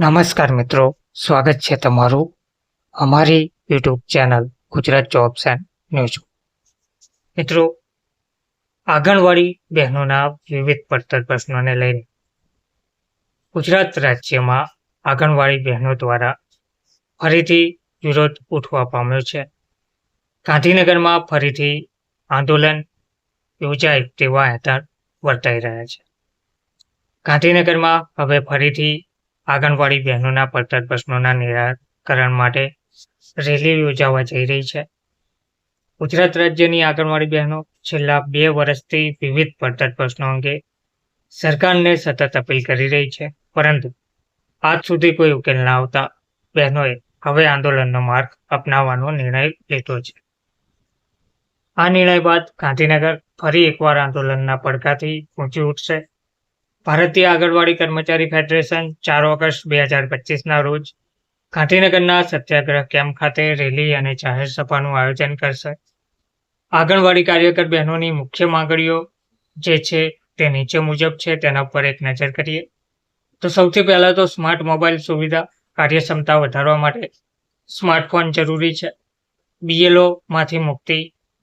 નમસ્કાર મિત્રો, સ્વાગત છે તમારું અમારી YouTube channel Gujarat jobs and news. મિત્રો, આંગણવાડી બહેનોના વિવિધ પડતર પ્રશ્નોને લઈને ગુજરાત રાજ્યમાં આંગણવાડી બહેનો દ્વારા ફરીથી વિરોધ ઉઠવા પામ્યો છે. ગાંધીનગરમાં ફરીથી આંદોલન યોજાય તેવા હેઠળ વર્તાઈ રહ્યા છે. ગાંધીનગરમાં હવે ફરીથી આંગણવાડી બહેનોના પડતર પ્રશ્નોના નિરાકરણ માટે રેલી યોજાવા જઈ રહી છે. ગુજરાત રાજ્યની આંગણવાડી બહેનો છેલ્લા બે વર્ષથી વિવિધ પડતર પ્રશ્નો અંગે સરકારને સતત અપીલ કરી રહી છે. પરંતુ આજ સુધી કોઈ ઉકેલ ના આવતા બહેનોએ હવે આંદોલનનો માર્ગ અપનાવવાનો નિર્ણય લીધો છે. આ નિર્ણય બાદ ગાંધીનગર ફરી એકવાર આંદોલનના પડકારથી ઊંચી ઉઠશે. ભારતીય આંગણવાડી કર્મચારી ફેડરેશન ચાર ઓગસ્ટ બે હજાર પચીસના રોજ ગાંધીનગરના સત્યાગ્રહ કેમ્પ ખાતે રેલી અને જાહેર સભાનું આયોજન કરશે. આંગણવાડી કાર્યકર બહેનોની મુખ્ય માંગણીઓ જે છે તે નીચે મુજબ છે, તેના પર એક નજર કરીએ. તો સૌથી પહેલાં તો સ્માર્ટ મોબાઈલ સુવિધા કાર્યક્ષમતા વધારવા માટે સ્માર્ટફોન જરૂરી છે. બીએલઓમાંથી મુક્તિ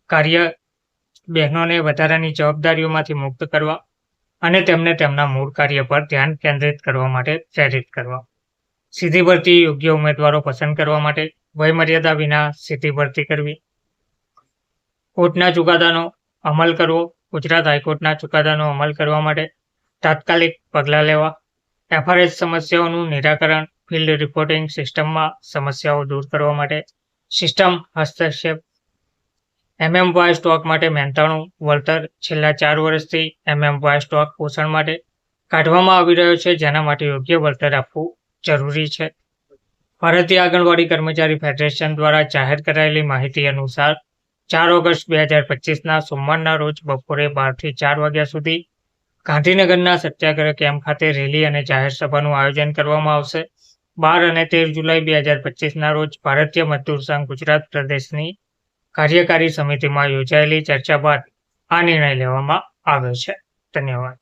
કાર્ય બહેનોને વધારાની જવાબદારીઓમાંથી મુક્ત કરવા અને તેમને તેમના મૂળ કાર્ય પર ધ્યાન કેન્દ્રિત કરવા માટે પ્રેરિત કરવા. સીધી ભરતી યોગ્ય ઉમેદવારો પસંદ કરવા માટે વયમર્યાદા વિના સીધી ભરતી કરવી. કોર્ટના ચુકાદાનો અમલ કરવો. ગુજરાત હાઈકોર્ટના ચુકાદાનો અમલ કરવા માટે તાત્કાલિક પગલાં લેવા. એફઆરએસ સમસ્યાઓનું નિરાકરણ. ફિલ્ડ રિપોર્ટિંગ સિસ્ટમમાં સમસ્યાઓ દૂર કરવા માટે સિસ્ટમ હસ્તક્ષેપ એમએમવાય સ્ટોક માટે મહેનતાણું વળતર છેલ્લા ચાર વર્ષથી એમએમવાય સ્ટોક પોષણ માટે કાઢવામાં આવી રહ્યો છે, જેના માટે યોગ્ય વળતર આપવું જરૂરી છે. ભારતીય આંગણવાડી કર્મચારી ફેડરેશન દ્વારા જાહેર કરાયેલી માહિતી અનુસાર, ચાર ઓગસ્ટ બે હજાર પચીસના સોમવારના રોજ બપોરે બારથી ચાર વાગ્યા સુધી ગાંધીનગરના સત્યાગ્રહ કેમ્પ ખાતે રેલી અને જાહેર સભાનું આયોજન કરવામાં આવશે. બાર અને તેર જુલાઈ બે હજાર પચીસના રોજ ભારતીય મજદૂર સંઘ ગુજરાત પ્રદેશની કાર્યકારી સમિતિમાં યોજાયેલી ચર્ચા બાદ આ નિર્ણય લેવામાં આવ્યો છે. ધન્યવાદ.